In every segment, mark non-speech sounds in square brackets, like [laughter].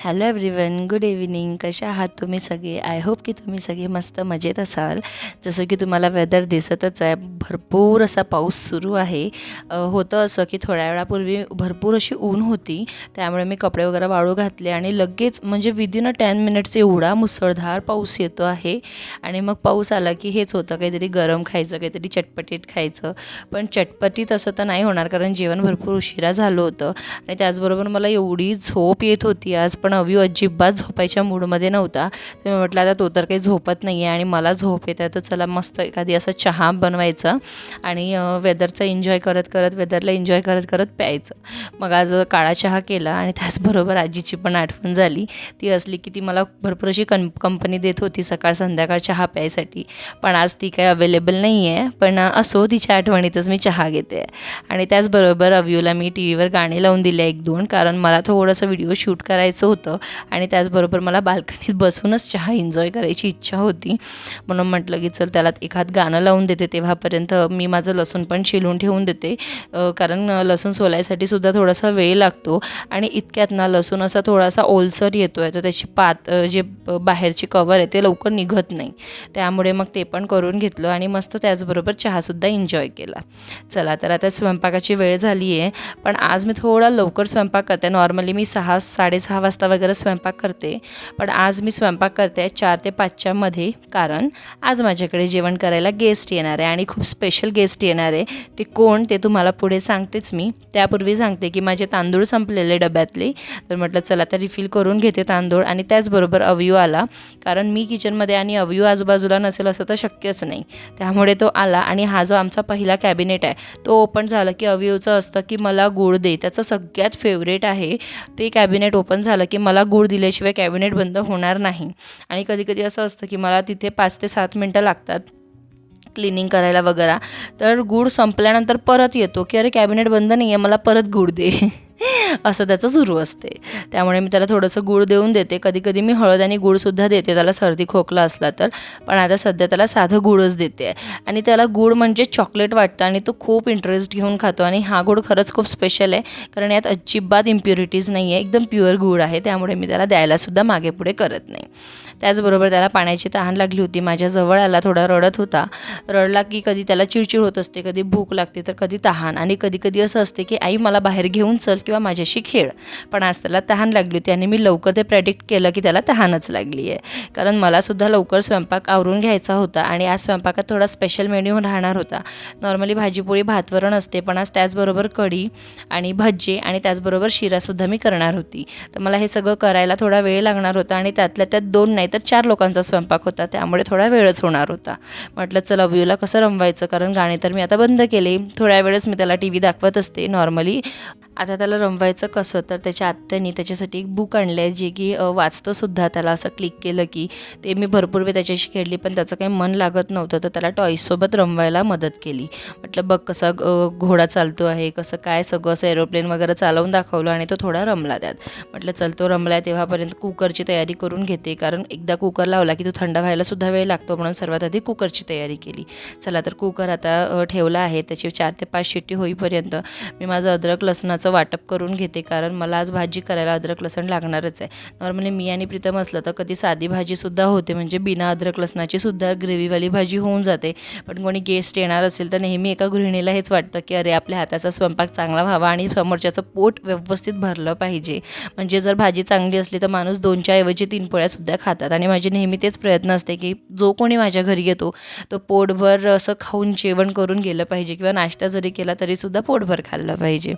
Hello everyone good evening कशा आहात तुम्ही सगळे? आय होप की तुम्ही सगळे मस्त मजेत असाल. जसं की तुम्हाला वेदर दिसतच आहे. भरपूर असा पाऊस सुरू आहे. होतं असं की थोड्या वेळापूर्वी भरपूर अशी ऊन होती. त्यामुळे मी कपडे वगैरे वाळू घातले आणि लगेच म्हणजे विदिन अ टेन मिनिट्स एवढा मुसळधार पाऊस येतो आहे. आणि मग पाऊस आला की हेच होतं. काहीतरी गरम खायचं काहीतरी चटपटीत खायचं. पण चटपटीत असं तर नाही होणार कारण जेवण भरपूर उशिरा झालं होतं. आणि त्याचबरोबर मला एवढी झोप येत होती आज. पण अव्यू अजिबात झोपायच्या मूडमध्ये नव्हता. तर मी म्हटलं आता तो तर काही झोपत नाही आहे आणि मला झोप येत आहे तर चला मस्त एखादी असं चहा बनवायचा आणि वेदरचा एन्जॉय करत करत वेदरला एन्जॉय करत करत प्यायचं. मग आज काळा चहा केला आणि त्याचबरोबर आजीची पण आठवण झाली. ती असली की ती मला भरपूर अशी कं कंपनी देत होती सकाळ संध्याकाळ चहा प्यायसाठी. पण आज ती काही अवेलेबल नाही आहे पण असो तिच्या आठवणीतच मी चहा घेते. आणि त्याचबरोबर अव्यूला मी टी व्हीवर गाणे लावून दिले एक दोन कारण मला थोडंसं व्हिडिओ शूट करायचं होतं. होतं. आणि त्याचबरोबर मला बाल्कनीत बसूनच चहा एन्जॉय करायची इच्छा होती. म्हणून म्हटलं की चल त्याला एखाद गाणं लावून देते तेव्हापर्यंत. मी माझं लसूण पण शिलून ठेवून देते. कारण लसूण सोलायसाठी सुद्धा थोडासा वेळ लागतो. आणि इतक्यात ना लसूण असा थोडासा ओलसर येतो आहे तर त्याची पात जे बाहेरची कवर आहे ते लवकर निघत नाही. त्यामुळे मग ते पण करून घेतलं आणि मस्त त्याचबरोबर चहासुद्धा एन्जॉय केला. चला तर आता स्वयंपाकाची वेळ झाली आहे पण आज मी थोडा लवकर स्वयंपाक करते. नॉर्मली मी सहा साडेसहा वाजता वगैरे स्वयंपाक करते. पण आज मी स्वयंपाक करते चार ते पाचच्यामध्ये कारण आज माझ्याकडे जेवण करायला गेस्ट येणार आहे आणि खूप स्पेशल गेस्ट येणार आहे. ते कोण ते तुम्हाला पुढे सांगतेच मी. त्यापूर्वी सांगते की माझे तांदूळ संपलेले डब्यातले. तर म्हटलं चला तर रिफिल करून घेते तांदूळ आणि त्याचबरोबर अवयू आला. कारण मी किचनमध्ये आणि अवयू आजूबाजूला नसेल असं तर शक्यच नाही. त्यामुळे तो आला आणि हा जो आमचा पहिला कॅबिनेट आहे तो ओपन झालं की अव्यूचं असतं की मला गुळ दे. त्याचं सगळ्यात फेवरेट आहे. ते कॅबिनेट ओपन झालं की मला गुळ दिल्याशिवाय कॅबिनेट बंद होणार नाही. आणि कधीकधी असं असतं की मला तिथे पाच ते सात मिनटं लागतात क्लिनिंग करायला वगैरे. तर गूळ संपल्यानंतर परत येतो की अरे कॅबिनेट बंद नाही आहे मला परत गूळ दे. [laughs] [laughs] असं त्याचं सुरू असते. त्यामुळे मी त्याला थोडंसं गूळ देऊन देते. कधी कधी मी हळद आणि गूळसुद्धा देते. त्याला सर्दी खोकला असला तर. पण आता सध्या त्याला साधं गूळच देते. आणि त्याला गूळ म्हणजे चॉकलेट वाटतं आणि तो खूप इंटरेस्ट घेऊन खातो. आणि हा गूळ खरंच खूप स्पेशल आहे. कारण यात अजिबात इम्प्युरिटीज नाही आहे एकदम प्युअर गूळ आहे. त्यामुळे मी त्याला द्यायलासुद्धा मागे पुढे करत नाही. त्याचबरोबर त्याला पाण्याची तहान लागली होती. माझ्या जवळ आला थोडा रडत होता. रडला की कधी त्याला चिडचिड होत असते. कधी भूक लागते तर कधी तहान. आणि कधी कधी असं असते की आई मला बाहेर घेऊन चल. किंवा माझ्याशी खेळ. पण आज त्याला तहान लागली होती आणि मी लवकर ते प्रेडिक्ट केलं की त्याला तहानच लागली आहे. कारण मलासुद्धा लवकर स्वयंपाक आवरून घ्यायचा होता आणि आज स्वयंपाकात थोडा स्पेशल मेन्यू राहणार होता. नॉर्मली भाजीपोळी भातवरण असते पण आज त्याचबरोबर कढी आणि भज्जे आणि त्याचबरोबर शिरासुद्धा मी करणार होती. तर मला हे सगळं करायला थोडा वेळ लागणार होता आणि त्यातल्या त्यात दोन नाही तर चार लोकांचा स्वयंपाक होता. त्यामुळे थोडा वेळच होणार होता. म्हटलं चला व्ह्यूला कसं रमवायचं? कारण गाणे तर मी आता बंद केले. थोड्या वेळच मी त्याला टी व्ही दाखवत असते नॉर्मली आता त्याला रमवायचं कसं? तर त्याच्या आत्यानी त्याच्यासाठी एक बुक आणलं आहे जे की वाचतंसुद्धा त्याला असं क्लिक केलं की ते मी भरपूर वेळ त्याच्याशी खेळली पण त्याचं काही मन लागत नव्हतं. तर त्याला टॉईससोबत रमवायला मदत केली. म्हटलं बघ कसा घोडा चालतो आहे कसं काय सगळं असं एरोप्लेन वगैरे चालवून दाखवलं आणि तो थोडा रमला त्यात. म्हटलं चल तो रमला आहे तेव्हापर्यंत कुकरची तयारी करून घेते कारण एकदा कुकर लावला की तो थंड व्हायलासुद्धा वेळ लागतो. म्हणून सर्वात आधी कुकरची तयारी केली. चला तर कुकर आता ठेवला आहे. त्याची चार ते पाच शिट्टी होईपर्यंत मी माझं अद्रक लसणाचं वाटप करून घेते कारण मला आज भाजी करायला अद्रक लसण लागणारच आहे. नॉर्मली मी आणि प्रीतम असलं तर कधी साधी भाजीसुद्धा होते म्हणजे बिना अद्रक लसणाची सुद्धा ग्रेव्हीवाली भाजी होऊन जाते. पण कोणी गेस्ट येणार असेल तर नेहमी एका गृहिणीला हेच वाटतं की अरे आपल्या हाताचा स्वयंपाक चांगला व्हावा आणि समोरच्याचं पोट व्यवस्थित भरलं पाहिजे. म्हणजे जर भाजी चांगली असली तर माणूस दोनच्या ऐवजी तीन पोळ्यासुद्धा खातात. आणि माझे नेहमी तेच प्रयत्न असते की जो कोणी माझ्या घरी येतो तो पोटभर असं खाऊन जेवण करून गेलं पाहिजे किंवा नाश्ता जरी केला तरीसुद्धा पोटभर खाल्लं पाहिजे.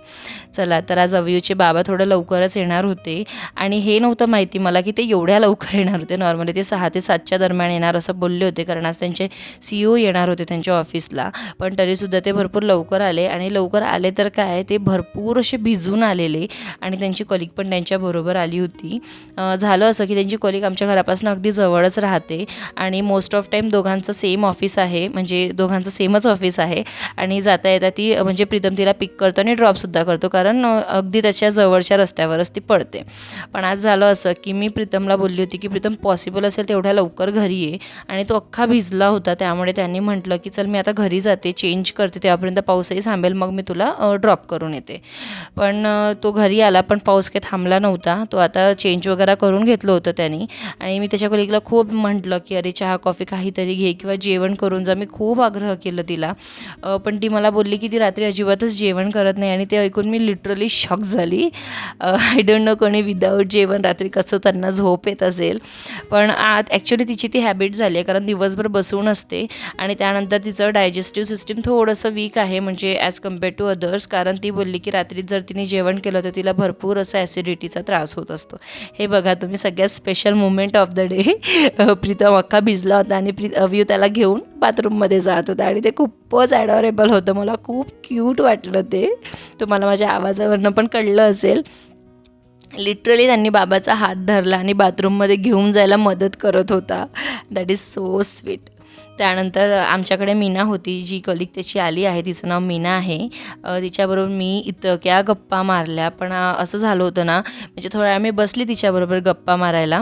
चला तर आज अवयूचे बाबा थोडं लवकरच येणार होते. आणि हे नव्हतं माहिती मला की ते एवढ्या लवकर येणार होते. नॉर्मली ते सहा ते सातच्या दरम्यान येणार असं बोलले होते कारण आज त्यांचे सी ओ येणार होते त्यांच्या ऑफिसला पण तरीसुद्धा ते भरपूर लवकर आले आणि लवकर आले तर काय ते भरपूर असे भिजून आलेले आणि त्यांची कलिक पण त्यांच्याबरोबर आली होती. झालं असं की त्यांची कलिक आमच्या घरापासून अगदी जवळच राहते आणि मोस्ट ऑफ टाईम दोघांचं सेम ऑफिस आहे म्हणजे दोघांचं सेमच ऑफिस आहे. आणि जाता येता ती म्हणजे प्रीतम तिला पिक करतो आणि ड्रॉपसुद्धा करतो कारण कारण अगदी त्याच्या जवळच्या रस्त्यावरच ती पडते. पण आज झालं असं की मी प्रीतमला बोलली होती की प्रीतम पॉसिबल असेल तेवढ्या लवकर घरी ये. आणि तो अख्खा भिजला होता. त्यामुळे त्यांनी म्हटलं की चल मी आता घरी जाते चेंज करते तेव्हापर्यंत पाऊसही थांबेल मग मी तुला ड्रॉप करून येते. पण तो घरी आला पण पाऊस काही थांबला नव्हता. तो आता चेंज वगैरे करून घेतलं होतं त्यांनी. आणि मी त्याच्या कलिगला खूप म्हटलं की अरे चहा कॉफी काहीतरी घे किंवा जेवण करून जा. मी खूप आग्रह केलं तिला. पण ती मला बोलली की ती रात्री अजिबातच जेवण करत नाही. आणि ते ऐकून मी लिटरली शॉक झाली. आय डोंट नो कोणी विदाऊट जेवण रात्री कसं त्यांना झोप येत असेल. पण आत ॲक्च्युली तिची ती हॅबिट झाली आहे कारण दिवसभर बसून असते आणि त्यानंतर तिचं डायजेस्टिव्ह सिस्टीम थोडंसं वीक आहे म्हणजे ॲज कंपेअर टू अदर्स कारण ती बोलली की रात्री जर तिने जेवण केलं तर तिला भरपूर असं ॲसिडिटीचा त्रास होत असतो. हे बघा तुम्ही सगळ्यात special moment of the day Pritam अख्खा भिजला होता आणि प्री अव्यू त्याला घेऊन बाथरूममध्ये जात होता आणि ते खूपच ॲडॉरेबल होतं. मला खूप क्यूट वाटलं ते. तुम्हाला माझ्या आवाजावरनं पण कळलं असेल. लिटरली त्यांनी बाबाचा हात धरला आणि बाथरूममध्ये घेऊन जायला मदत करत होता. दॅट इज सो स्वीट त्यानंतर आमच्याकडे मीना होती जी कलिक त्याची आली आहे. तिचं नाव मीना आहे. तिच्याबरोबर मी इतक्या गप्पा मारल्या. पण असं झालं होतं ना म्हणजे थोड्या वेळ मी बसली तिच्याबरोबर गप्पा मारायला.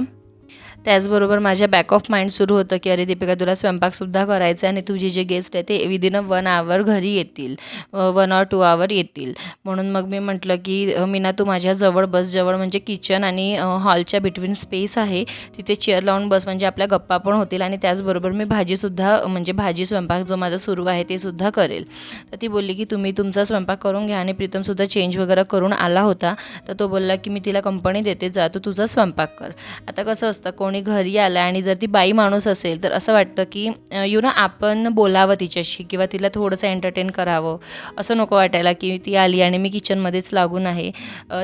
त्याचबरोबर माझ्या बॅक ऑफ माइंड सुरू होतं की अरे दीपिका तुला स्वयंपाकसुद्धा करायचा आहे आणि तुझे जे गेस्ट आहे ते विदिन अ वन आवर घरी येतील. वन ऑर टू आवर येतील. म्हणून मग मी म्हटलं की मीना तू माझ्या जवळ बस. जवळ म्हणजे किचन आणि हॉलच्या बिटवीन स्पेस आहे. तिथे चेअर लावून बस. म्हणजे आपल्या गप्पा पण होतील आणि त्याचबरोबर मी भाजीसुद्धा म्हणजे भाजी स्वयंपाक जो माझा सुरू आहे ते सुद्धा करेल. तर ती बोलली की तुम्ही तुमचा स्वयंपाक करून घ्या आणि प्रीतमसुद्धा चेंज वगैरे करून आला होता. तर तो बोलला की मी तिला कंपनी देते. जा तू तुझा स्वयंपाक कर. आता कसं असतं कोणी घरी आलं आणि जर ती बाई माणूस असेल तर असं वाटतं की यु नो आपण बोलावं तिच्याशी किंवा तिला थोडंसं एंटरटेन करावं. असं नको वाटायला की ती आली आणि मी किचनमध्येच लागून आहे.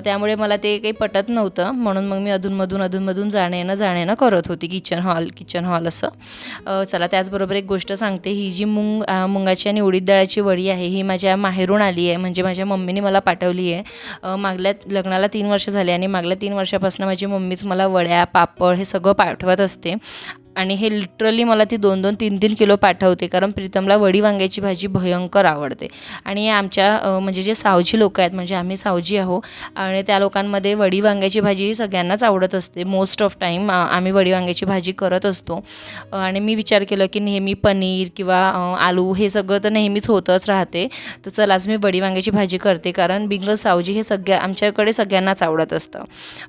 त्यामुळे मला ते काही पटत नव्हतं. म्हणून मग मी अधूनमधून अधूनमधून जाणं येणं जाणं येणं करत होती किचन हॉल किचन हॉल असं. चला त्याचबरोबर एक गोष्ट सांगते. ही जी मुंग मुंगाची आणि उडीद डाळाची वडी आहे ही माझ्या माहेरून आली आहे. म्हणजे माझ्या मम्मीने मला पाठवली आहे. मागल्या लग्नाला तीन वर्ष झाली आणि मागल्या तीन वर्षापासून माझी मम्मीच मला वड्या पापड हे सगळं पाठवत असते. आणि हे लिटरली मला ती दोन दोन तीन तीन किलो पाठवते. कारण प्रीतमला वडी वांग्याची भाजी भयंकर आवडते. आणि आमच्या म्हणजे जे सावजी लोक आहेत म्हणजे आम्ही सावजी आहो आणि त्या लोकांमध्ये वडी वांग्याची भाजी ही सगळ्यांनाच आवडत असते. मोस्ट ऑफ टाईम आम्ही वडी वांग्याची भाजी करत असतो. आणि मी विचार केला की नेहमी पनीर किंवा आलू हे सगळं तर नेहमीच होतच राहते. तर चल आज मी वडी वांग्याची भाजी करते. कारण बिंगल सावजी हे सगळ्या आमच्याकडे सगळ्यांनाच आवडत असतं.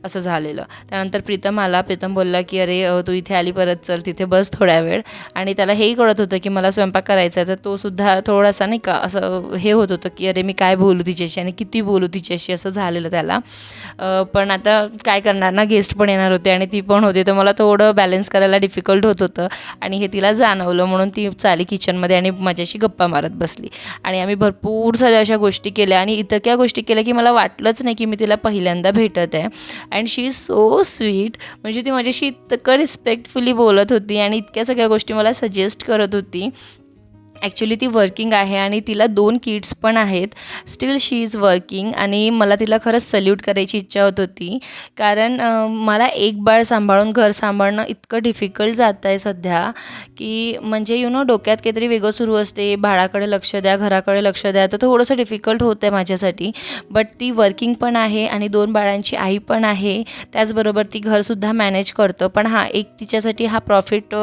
असं झालेलं. त्यानंतर प्रीतम आला. प्रीतम बोलला की अरे तू इथे आली परत चल तिथे बस थोड्या वेळ. आणि त्याला हेही कळत होतं की मला स्वयंपाक करायचा आहे तर तो सुद्धा थोडासा नाही का असं हे होत होतं की अरे मी काय बोलू तिच्याशी आणि किती बोलू तिच्याशी असं झालेलं त्याला. पण आता काय करणार ना गेस्ट पण येणार होते आणि ती पण होती तर मला थोडं बॅलन्स करायला डिफिकल्ट होत होतं. आणि हे तिला जाणवलं म्हणून ती चाली किचनमध्ये आणि माझ्याशी गप्पा मारत बसली. आणि आम्ही भरपूर साऱ्या अशा गोष्टी केल्या आणि इतक्या गोष्टी केल्या की मला वाटलंच नाही की मी तिला पहिल्यांदा भेटत आहे. And she is so sweet म्हणजे ती माझ्याशी इतकं रिस्पेक्टफुली बोलत होती आणि इतक्या सगळ्या गोष्टी मला सजेस्ट करत होती. ॲक्च्युली ती वर्किंग आहे आणि तिला दोन किड्स पण आहेत. स्टील शी इज वर्किंग आणि मला तिला खरंच सल्यूट करायची इच्छा होत होती. कारण मला एक बाळ सांभाळून घर सांभाळणं इतकं डिफिकल्ट जात आहे सध्या की म्हणजे यु नो डोक्यात काहीतरी वेगळं सुरू असते. बाळाकडे लक्ष द्या घराकडे लक्ष द्या. तर थोडंसं डिफिकल्ट होतं आहे माझ्यासाठी. बट ती वर्किंग पण आहे आणि दोन बाळांची आई पण आहे. त्याचबरोबर ती घरसुद्धा मॅनेज करतं. पण हा एक तिच्यासाठी हा प्रॉफिट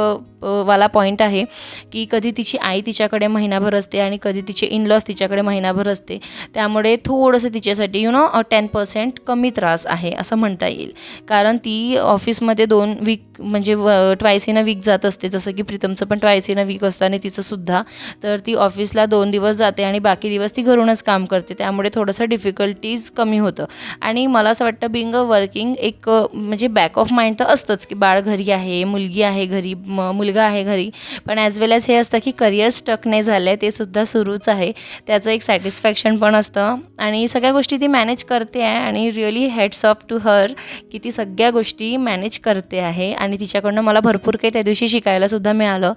वाला पॉईंट आहे की कधी तिची आई तिच्या तिच्याकडे महिनाभर असते आणि कधी तिचे इनलॉस तिच्याकडे महिनाभर असते. त्यामुळे थोडंसं तिच्यासाठी यु नो टेन पर्सेंट कमी त्रास आहे असं म्हणता येईल. कारण ती ऑफिसमध्ये दोन वीक म्हणजे ट्वाईस इन अ वीक जात असते. जसं की प्रीतमचं पण ट्वाईस इन अ वीक असतं आणि तिचंसुद्धा तर ती ऑफिसला दोन दिवस जाते आणि बाकी दिवस ती घरूनच काम करते. त्यामुळे थोडंसं डिफिकल्टीज कमी होतं. आणि मला असं वाटतं बिंग अ वर्किंग एक म्हणजे बॅक ऑफ माइंड तर असतंच की बाळ घरी आहे मुलगी आहे घरी म मुलगा आहे घरी. पण ॲज वेल ॲज हे असतं की करिअर स्टक नाही झालं आहे ते सुद्धा सुरूच आहे. त्याचं एक सॅटिस्फॅक्शन पण असतं. आणि सगळ्या गोष्टी ती मॅनेज करते आहे आणि really hats off to her की ती सगळ्या गोष्टी मॅनेज करते आहे. आणि तिच्याकडनं मला भरपूर काही त्या दिवशी शिकायला सुद्धा मिळालं.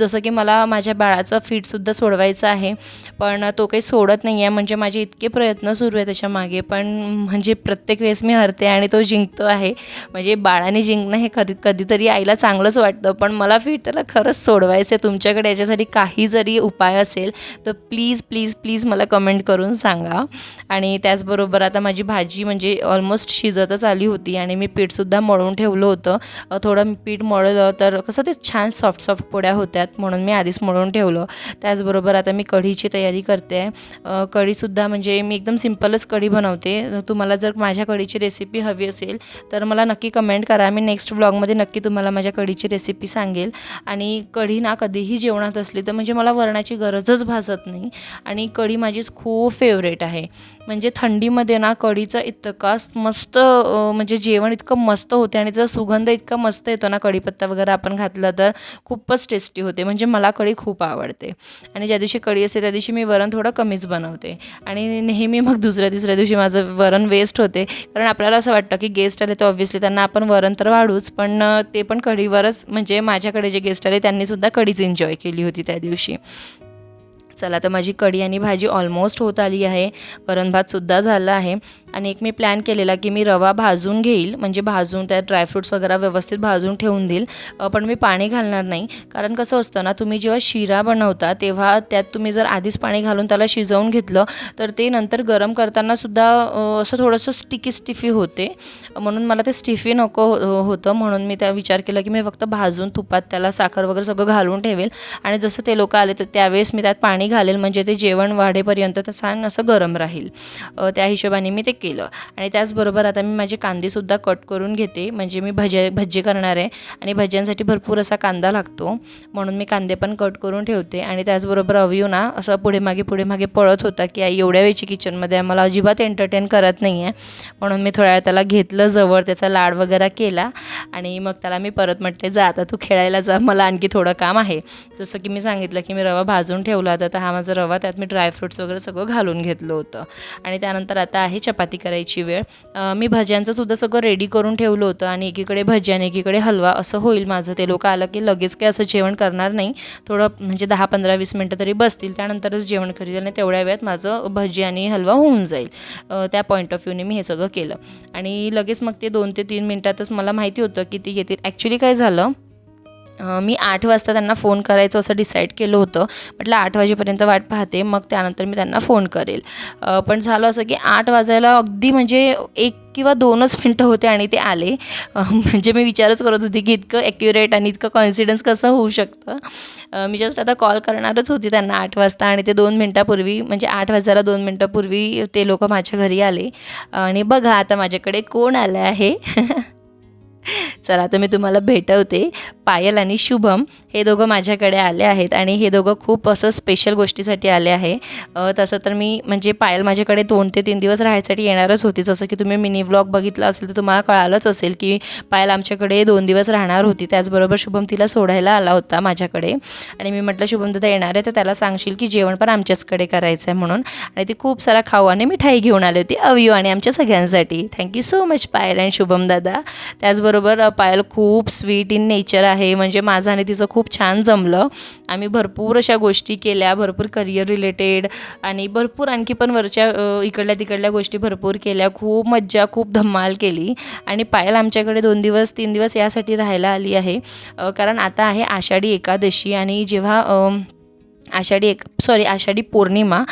जसं की मला माझ्या बाळाचं फीडसुद्धा सोडवायचं आहे. पण तो काही सोडत नाही आहे म्हणजे माझे इतके प्रयत्न सुरू आहे त्याच्यामागे. पण म्हणजे प्रत्येक वेळेस मी हरते आणि तो जिंकतो आहे. म्हणजे बाळाने जिंकणं हे कधी कधीतरी आईला चांगलंच वाटतं. पण मला फीड त्याला खरंच सोडवायचं आहे तुमच्याकडे याच्यासाठी काही जरी उपाय असेल तर प्लीज प्लीज प्लीज मला कमेंट करून सांगा. आणि त्याचबरोबर आता माझी भाजी म्हणजे ऑलमोस्ट शिजतच आली होती आणि मी पीठसुद्धा मळून ठेवलं होतं. थोडं पीठ मळलं तर कसं ते छान सॉफ्ट सॉफ्ट पोळ्या होत्यात म्हणून मी आधीच मळून ठेवलं. त्याचबरोबर आता मी कढीची तयारी करते. आहे कढीसुद्धा म्हणजे मी एकदम सिम्पलच कढी बनवते. तुम्हाला जर माझ्या कढीची रेसिपी हवी असेल तर मला नक्की कमेंट करा. मी नेक्स्ट ब्लॉगमध्ये नक्की तुम्हाला माझ्या कढीची रेसिपी सांगेल. आणि कढी ना कधीही जेवणात असली तर म्हणजे मला वरणाची गरजच भासत नाही. आणि कढी माझीच खूप फेवरेट आहे. म्हणजे थंडीमध्ये ना कढीचा इतका मस्त म्हणजे जेवण इतकं मस्त होते. आणि जर सुगंध इतका मस्त येतो ना कढीपत्ता वगैरे आपण घातला तर खूपच टेस्टी होते. म्हणजे मला कढी खूप आवडते. आणि ज्या दिवशी कढी असते त्या दिवशी मी वरण थोडं कमीच बनवते. आणि नेहमी मग दुसऱ्या तिसऱ्या दिवशी माझं वरण वेस्ट होते. कारण आपल्याला असं वाटतं की गेस्ट आले तर ऑब्व्हियसली त्यांना आपण वरण तर वाढूच पण ते पण कढीवरच म्हणजे माझ्याकडे जे गेस्ट आले त्यांनीसुद्धा कढीच एन्जॉय केली होती त्या दिवशी. चला तर माझी कढी आणि भाजी ऑलमोस्ट होत आली आहे. वरण भातसुद्धा झाला आहे. आणि एक मी प्लॅन केलेला की मी रवा भाजून घेईल. म्हणजे भाजून त्यात ड्रायफ्रूट्स वगैरे व्यवस्थित भाजून ठेवून देईल. पण मी पाणी घालणार नाही. कारण कसं असतं ना तुम्ही जेव्हा शिरा बनवता तेव्हा त्यात तुम्ही जर आधीच पाणी घालून त्याला शिजवून घेतलं तर ते नंतर गरम करतानासुद्धा असं थोडंसं स्टिकी स्टिफी होते. म्हणून मला ते स्टिफी नको हो- होतं. म्हणून मी त्या विचार केला की मी फक्त भाजून तुपात त्याला साखर वगैरे सगळं घालून ठेवेल. आणि जसं ते लोक आले तर त्यावेळेस मी त्यात पाणी घालेल. म्हणजे ते जेवण वाढेपर्यंत तर छान असं गरम राहील. त्या हिशोबाने मी ते केलं. आणि त्याचबरोबर आता मी माझे कांदेसुद्धा कट करून घेते. म्हणजे मी भजे भज्जे करणार आहे. आणि भज्यांसाठी भरपूर असा कांदा लागतो. म्हणून मी कांदे पण कट करून ठेवते. आणि त्याचबरोबर अवयू ना असं पुढे मागे पुढे मागे पळत होता की आई एवढ्या वेळची किचनमध्ये आम्हाला अजिबात एंटरटेन करत नाही आहे म्हणून मी थोड्या वेळ त्याला घेतलं जवळ. त्याचा लाड वगैरे केला. आणि मग त्याला मी परत म्हटले जा आता तू खेळायला जा. मला आणखी थोडं काम आहे. जसं की मी सांगितलं की मी रवा भाजून ठेवला होता. तर हा माझा रवा त्यात मी ड्रायफ्रुट्स वगैरे सगळं घालून घेतलं होतं. आणि त्यानंतर आता आहे चपाती. करायची वेळ. मी भज्यांचं सुद्धा सगळं रेडी करून ठेवलं होतं आणि एकीकडे भजी आणि एकीकडे हलवा असं होईल माझं. ते लोक आलं की लगेच काही असं जेवण करणार नाही. थोडं म्हणजे दहा पंधरा वीस मिनटं तरी बसतील. त्यानंतरच जेवण करील आणि तेवढ्या वेळात माझं भजी आणि हलवा होऊन जाईल. त्या पॉईंट ऑफ व्ह्यूने मी हे सगळं केलं. आणि लगेच मग ते दोन ते तीन मिनटातच मला माहिती होतं की ती येतील. ॲक्च्युली काय झालं मी आठ वाजता त्यांना फोन करायचं असं डिसाईड केलं होतं. म्हटलं आठ वाजेपर्यंत वाट पाहते मग त्यानंतर मी त्यांना फोन करेल. पण झालं असं की आठ वाजायला अगदी म्हणजे एक किंवा दोनच मिनटं होते आणि ते आले. म्हणजे मी विचारच करत होते की इतकं ॲक्युरेट आणि इतकं कॉन्फिडन्स कसं होऊ शकतं? मी जस्ट आता कॉल करणारच होती त्यांना आठ वाजता आणि ते दोन मिनटापूर्वी म्हणजे आठ वाजायला दोन मिनटापूर्वी ते लोक माझ्या घरी आले. आणि बघा आता माझ्याकडे कोण आलं आहे? [laughs] चला तर मी तुम्हाला भेटवते. पायल आणि शुभम हे दोघं माझ्याकडे आले आहेत आणि हे दोघं खूप असं स्पेशल गोष्टीसाठी आले आहे. तसं तर मी म्हणजे पायल माझ्याकडे दोन ते तीन दिवस राहायसाठी येणारच होती. जसं की तुम्ही मिनी व्लॉग बघितला असेल तर तुम्हाला कळालंच असेल की पायल आमच्याकडे दोन दिवस राहणार होती. त्याचबरोबर शुभम तिला सोडायला आला होता माझ्याकडे. आणि मी म्हटलं शुभम दादा येणार आहे तर त्याला सांगशील की जेवण पण आमच्याचकडे करायचं आहे म्हणून. आणि ती खूप सारा खाऊ आणि मिठाई घेऊन आली होती अवयू आणि आमच्या सगळ्यांसाठी. थँक्यू सो मच पायल आणि शुभम दादा. त्याचबरोबर पायल खूप स्वीट इन नेचर आहे. म्हणजे माझं आणि तिचं खूप छान जमलं. आम्ही भरपूर अशा गोष्टी केल्या भरपूर करिअर रिलेटेड आणि भरपूर आणखी पण वरच्या इकडल्या तिकडल्या गोष्टी भरपूर केल्या. खूप मज्जा खूप धमाल केली. आणि पायल आमच्याकडे दोन दिवस तीन दिवस यासाठी राहायला आली आहे. कारण आता आहे आषाढी एकादशी आणि जेव्हा आषाढी एक सॉरी आषाढी पौर्णिमा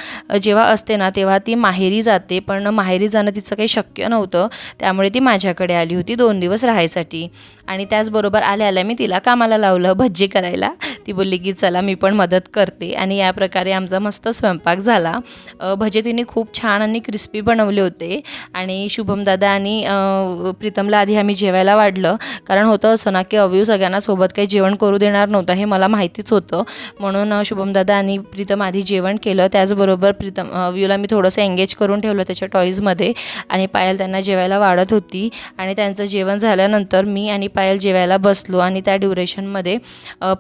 जेव्हा असते ना तेव्हा ती माहेरी जाते. पण माहेरी जाणं तिचं काही शक्य नव्हतं. त्यामुळे ती माझ्याकडे आली होती दोन दिवस राहायसाठी. आणि त्याचबरोबर आल्या आल्या मी तिला कामाला लावलं भज्जी करायला. ती बोलली की चला मी पण मदत करते. आणि या प्रकारे आमचा मस्त स्वयंपाक झाला. भजे तिने खूप छान आणि क्रिस्पी बनवले होते. आणि शुभमदादा आणि प्रीतमला आधी आम्ही जेवायला वाढलं. कारण होतं असं ना की अव्यू सगळ्यांना सोबत काही जेवण करू देणार नव्हतं हे मला माहितीच होतं. म्हणून शुभमदादा दादा आणि प्रीतम आधी जेवण केलं. त्याचबरोबर प्रीतम अव्यूला मी थोडंसं एंगेज करून ठेवलं त्याच्या टॉईजमध्ये आणि पायल त्यांना जेवायला वाढत होती. आणि त्यांचं जेवण झाल्यानंतर मी आणि पायल जेवायला बसलो आणि त्या ड्युरेशनमध्ये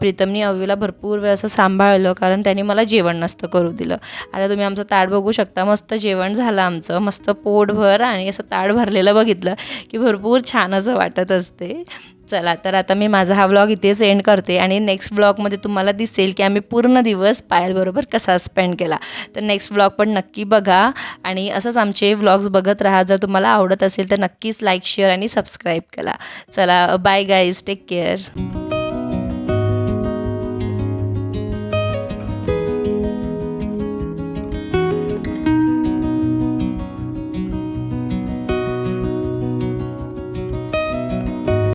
प्रीतमनी अव्यूला भरपूर वेळ असं सांभाळलं कारण त्यांनी मला जेवण नसतं करू दिलं. आता तुम्ही आमचं ताट बघू शकता. मस्त जेवण झालं आमचं. मस्त पोटभर आणि असं ताट भरलेलं बघितलं की भरपूर छान असं वाटत असते. चला तर आता मी माझा हा व्लॉग इथेच एंड करते आणि नेक्स्ट व्लॉगमध्ये तुम्हाला दिसेल की आम्ही पूर्ण दिवस पायलबरोबर कसा स्पेंड केला. तर नेक्स्ट व्लॉग पण नक्की बघा आणि असंच आमचे व्लॉग्स बघत राहा. जर तुम्हाला आवडत असेल तर नक्कीच लाईक शेअर आणि सबस्क्राईब करा. चला बाय गाईज टेक केअर